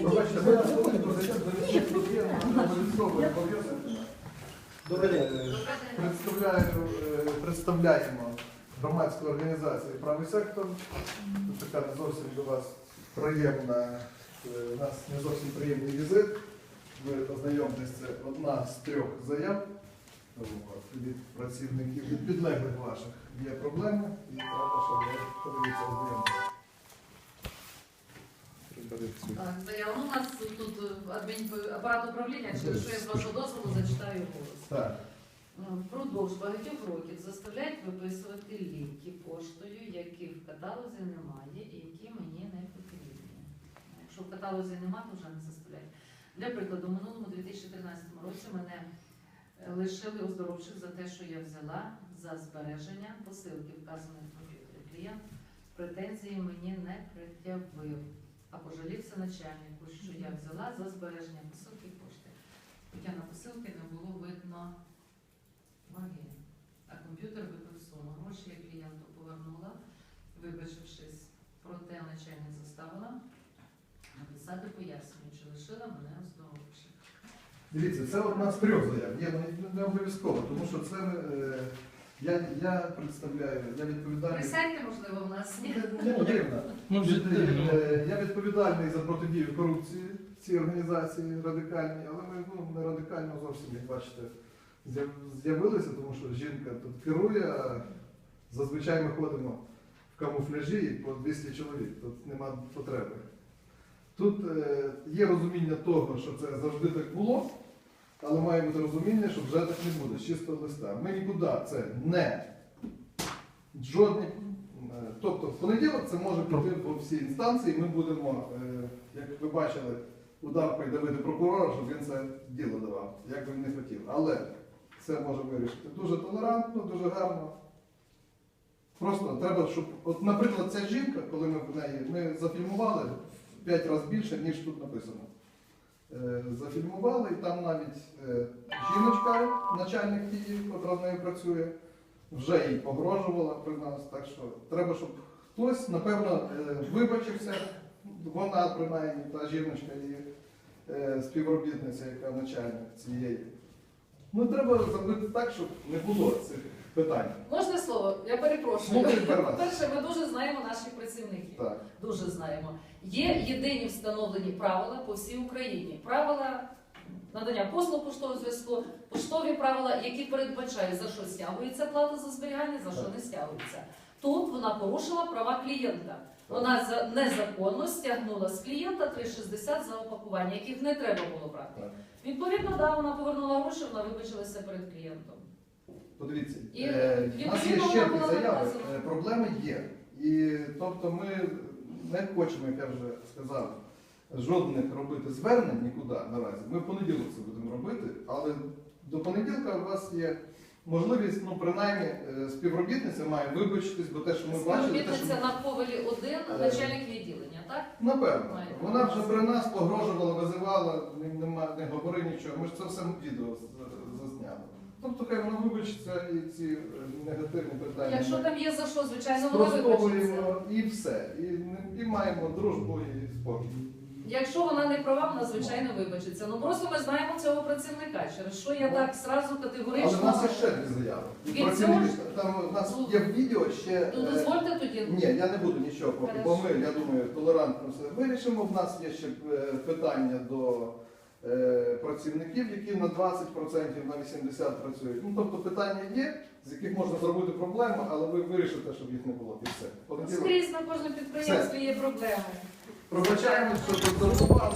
Пробачте, ми хвилинку зайдемо. Добрий день. Е, представляємо громадську організацію Правий сектор. Така не зовсім до вас приємна, е, у нас не зовсім приємний візит. Ви познайомтесь, це одна з трьох заяв від працівників, від підлеглих ваших є проблеми, і треба, щоб ви подивіться ознайомитися. Заяву. Ну, у нас тут апарат управління, через що я з вашого дозволу зачитаю голос. Так. Впродовж багатьох років заставляють виписувати ліки поштою, яких в каталозі немає і які мені не потрібні. Якщо в каталозі немає, то вже не заставляють. Для прикладу, в минулому 2013 році мене е, лишили оздоровчих за те, що я взяла за збереження посилки вказаної в комп'ютері. Клієнт претензії мені не пред'явив, а пожалівся начальнику, що я взяла за збереження посилки кошти. Хоча на посилки не було видно ваги. А комп'ютер вибив суму. Гроші я клієнту повернула, вибачившись, проте начальник заставила написати пояснення, чи лишила мене оздоровчих. Дивіться, це одна з трьох заяв. Є не- не обов'язково, тому що це е, я, я представляю, я відповідальний. Присядьте, можливо, в нас ні. Не потрібно. Ну, вже Від- е, Я відповідальний за протидію корупції в цій організації радикальній, але ми ну, не радикально зовсім, як бачите, з'яв- з'явилися, тому що жінка тут керує, а зазвичай ми ходимо в камуфляжі по 200 чоловік, тут нема потреби. Тут е, є розуміння того, що це завжди так було, але має бути розуміння, що вже так не буде, з чистого листа. Ми нікуди це не жодні. е, Тобто в понеділок це може піти по всій інстанції. Ми будемо, е, як ви бачили, удар придавити прокурора, щоб він це діло давав, як би він не хотів. Але це може вирішити дуже толерантно, дуже гарно. Просто треба, щоб, от, наприклад, ця жінка, коли ми в неї ми зафільмували в 5 разів більше, ніж тут написано. Е, зафільмували, і там навіть е, жіночка, начальник її, котра в нею працює, вже їй погрожувала при нас. Так що треба, щоб хтось, напевно, е, вибачився, вона принаймні, та жіночка її співробітниця, яка начальник цієї. Ну, треба зробити так, щоб не було цих питань. Можна слово? Я перепрошую. По-перше, ми дуже знаємо наших працівників. Так. Дуже знаємо. Є єдині встановлені правила по всій Україні. Правила надання послуг поштового зв'язку, поштові правила, які передбачають, за що стягується плата за зберігання, за що не стягується. Тут вона порушила права клієнта. Вона незаконно стягнула з клієнта 3,60 за опакування, яких не треба було брати. Так. Відповідно, да, вона повернула гроші, вона вибачилася перед клієнтом. Подивіться, І, е, у нас є відповідно, ще вона була заяви. наказана. Е, Проблеми є. І тобто ми не хочемо, як я вже сказав, жодних робити звернень нікуди наразі. Ми в понеділок це будемо робити, але до понеділка у вас є можливість, ну принаймні, е, співробітниця має вибачитись, бо те, що ми бачили, те, що Співробітниця ми... на Ковалі 1, Е. начальник відділення, так? Напевно. Має. Вона вже при нас погрожувала, визивала, не, нема- не говори нічого. Ми ж це все відео з- засняли. Тобто хай вона вибачиться і ці е, негативні питання. Якщо там є за що, звичайно, вона вибачиться. Спростовуємо і все. І, і маємо дружбу і спокій. Якщо вона не права, вона звичайно вибачиться. Ну просто ми знаємо цього працівника, через що я так зразу Але категорично. в нас є ще дві заяви. Від працівники, цього там у нас є в відео ще. Ну е, дозвольте тоді. Ні, я не буду нічого поки, бо ми, я думаю, толерантно все вирішимо. В нас є ще е, питання до е, працівників, які на 20%, на 80% працюють. Ну, тобто питання є, з яких можна зробити проблему, але ви вирішите, щоб їх не було. І все. Понеділок. Скрізь на кожному підприємстві є проблеми. Пробачаємо, що поздорували.